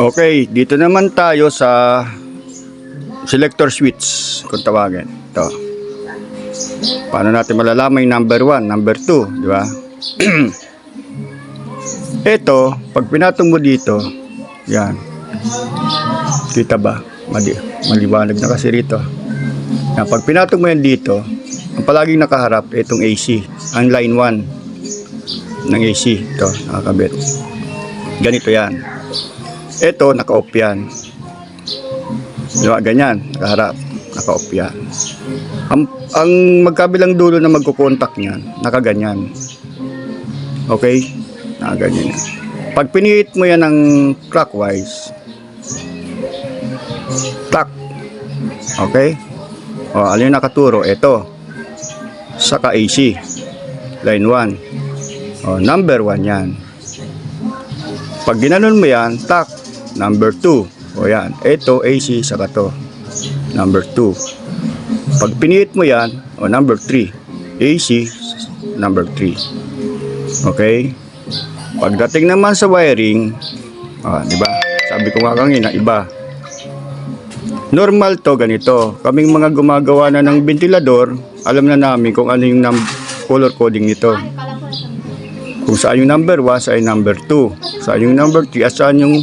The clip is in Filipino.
Okay, dito naman tayo sa selector switch kung tawagin. Ito. Paano natin malalaman yung number 1, number 2, di ba? Ito, pag pinatong mo dito, yan. Kita ba? Mali, maliwanag na kasi rito. Yan, pag pinatong mo yan dito, ang palaging nakaharap, itong AC, ang line 1 ng AC. Ito, nakakabit. Ganito yan. Ito, naka-off yan. Diba, ganyan, nakaharap, naka-off yan. Ang, ang magkabilang dulo na magkukontak niyan, nakaganyan. Okay? Nakaganyan yan. Pag pinihit mo yan ng clockwise, tak. Okay? O, ano yung nakaturo? Ito. Saka AC. Line 1. O, number 1 yan. Pag ginanon mo yan, tak. Number 2. O yan. Ito, AC, saka to. Number 2. Pag pinihit mo yan, o number 3. AC, number 3. Okay? Pagdating naman sa wiring, ah, di ba? Sabi ko nga kanina, iba. Normal to ganito. Kaming mga gumagawa na ng ventilador, alam na namin kung ano yung color coding nito. Kung saan yung number 1, saan yung number 2, saan yung number 3, at saan yung